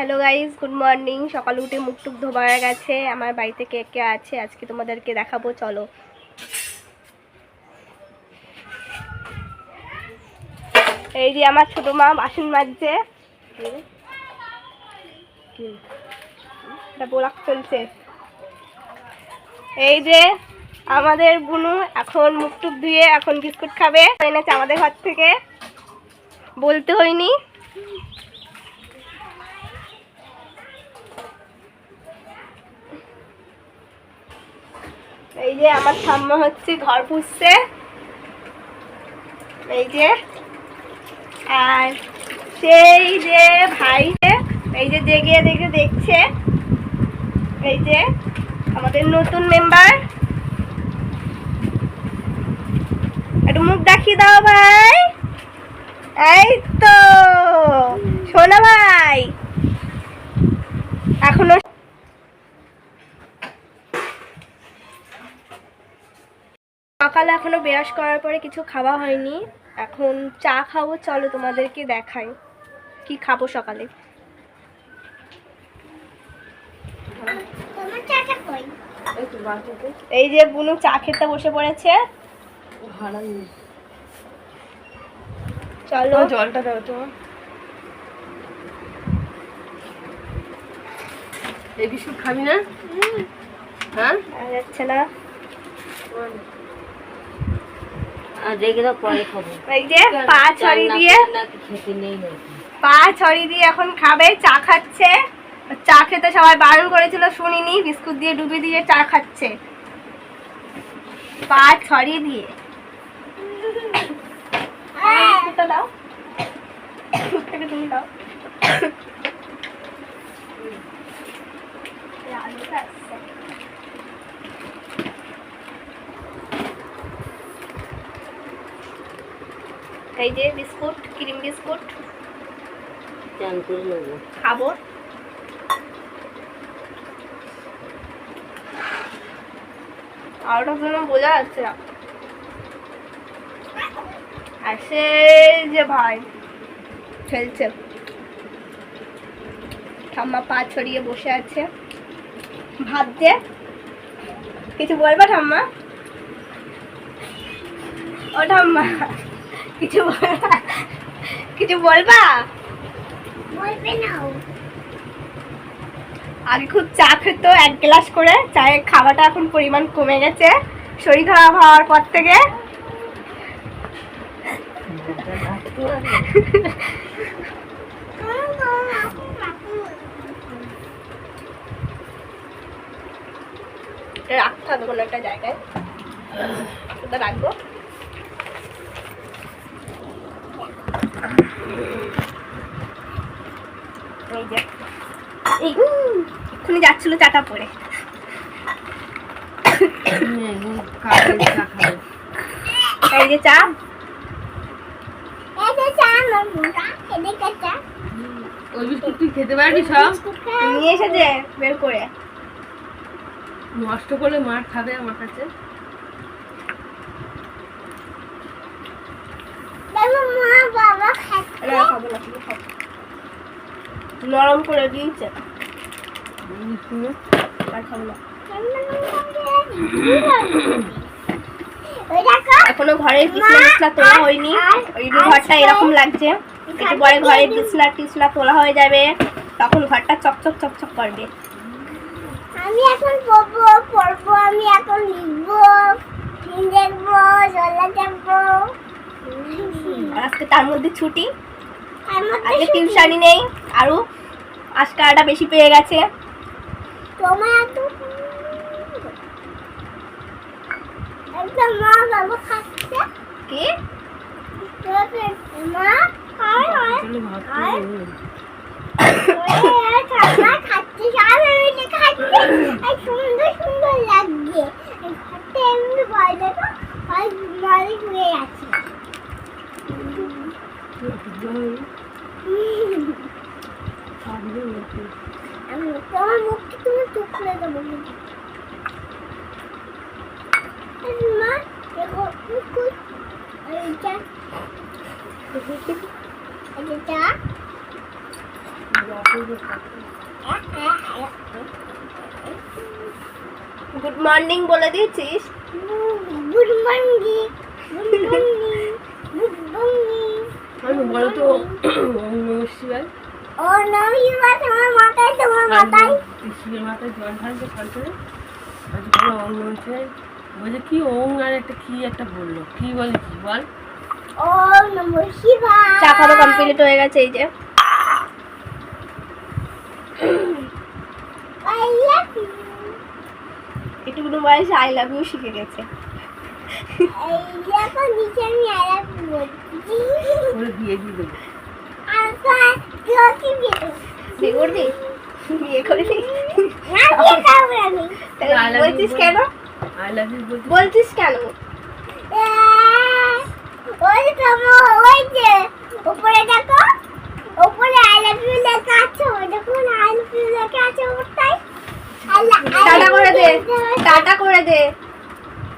Hello guys good morning. সকালে উঠে মুখ টুক ধোবা গেছে। আমার বাড়িতে কে কে আছে? আজকে তোমাদেরকে দেখাবো, চলো। এই যে আমার ছোট মা বাসন মাজছে। চলছে এই যে আমাদের বুনু এখন মুখ টুক ধুয়ে এখন বিস্কুট খাবে। এনেছে আমাদের ঘর থেকে। বলতে হয়নি। এই যে আমার ঠাম্মা হচ্ছে ঘর পুষছে এই যে, আর সেই যে ভাই এই যে জেগে জেগে দেখছে। এই যে আমাদের নতুন মেম্বার একটু মুখ দেখিয়ে দাও ভাই। এই তো সোনা ভাই এখনও সকালে এখনও ব্রাশ করার পরে কিছু খাওয়া হয়নি। এখন চা খাব চলো তোমাদেরকে দেখাই। কি খাব সকালে? তোমার চাটা কই? এই যে বুনু চা খেতে বসে পড়েছে। চলো। জলটা দাও তো এই বিস্কুট খাবি না? হ্যাঁ? আর যাচ্ছে না। রেখে দাও পরে খাব। এই যে পা ছড়ি দিয়ে খেতে নেই পা ছড়ি দিয়ে এখন খাবে চা খাচ্ছে। চা খেতে সবাই বারণ করেছিল শুনিনি বিস্কুট দিয়ে ডুবি দিয়ে চা খাচ্ছে। পা ছড়ি দিয়ে। দাও। তুমি দাও। এই যে বিস্কুট ক্রিম বিস্কুট। খাব। আরোটা যেন বোঝা যাচ্ছে না। আর সেই যে ভাই খেলছে। ঠাম্মা পা ছড়িয়ে বসে আছে। ভাবছে কিছু বলবা ঠাম্মা? ও ঠাম্মা। কিছু বলবা কিছু বলবা? বলবে না আগে খুব চা খেত এক গ্লাস করে চায়ের খাওয়াটা এখন পরিমাণ কমে গেছে। শরীর খারাপ হওয়ার পর থেকে এটা রাখতে হবে কোনো একটা জায়গায় ওটা রাখব যে। এক্ষুনি যাচ্ছিল চাটা পরে। এই যে চা। এই যে চা আমার মুখা এদিকে চা। ওই বিস্কুট তুই খেতে পারবি সব? নিয়ে এসেছে বের করে। নষ্ট করলে মার খাবে আমার কাছে দেখো মা বাবা খাচ্ছে না খাব না তুমি খাব নরম করে দিয়েছে। এখনও ঘরের বিছনা টিছনা তোলা হয়নি। ওই ঘরটা এরকম লাগছে। একটু পরে ঘরের বিছনা টিছনা তোলা হয়ে যাবে। তখন ঘরটা চকচক চকচক করবে। আমি এখন পড়ব পড়ব আমি এখন লিখব দেখব জলে আর আজকে তার মধ্যে ছুটি। আজকে টিউশনই নেই। আরও আজকালটা বেশি পেয়ে গেছে। তোমার এত একটা মা বাবা খাচ্ছে। কি? মা খায় হয় চলো ভাত আর? খেয়ে নিই। ওই ঠাম্মা খাচ্ছে সব এমনি খাচ্ছে আর সুন্দর সুন্দর লাগছে এই ঘরটা এমনি ভয় দেখো আর মালিক হয়ে আছে আমি তোমার মুখটা তুমি টুকরে দেবো মা দেখো গুড মর্নিং বলে দিয়েছিস? Good morning good morning good morning আমি বলো তো ওম নমঃ শিবায় ও নবী বা তোমার মাথায় তোমার মাথায় শিবের মাথায় জল ঢালছে ফালছে আজ বলো ওম নমঃ শিবায় বলছে কি ওম আর একটা কি একটা বলল? কি বলেছি বল? ও নমঃ শিবায় চা খাওয়া কমপ্লিট হয়ে গেছে এই যে। বয়সে আই লাভ ইউ শিখে গেছে। নিচে আমি I love you. বলছি। ওরে বিয়ে দিয়ে দেবো আর তো- কেউ কি বিয়ে? করবি বিয়ে করবি বলছিস কেন বলছিস ওই ওই যে উপরে দেখো উপরে আই লাভ ইউ লেখা আছে ওই আই লাভ ইউ লেখা আছে ওটাই টাটা করে দে টাটা করে দে।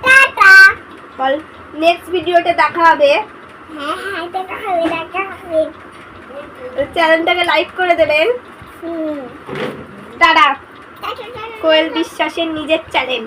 টাটা। বল নেক্সট ভিডিওতে দেখা হবে। হ্যাঁ হ্যাঁ দেখা হবে দেখা হবে। চ্যানেলটাকে লাইক করে দেবেন টাটা। কোয়েল বিশ্বাসের নিজের চ্যানেল।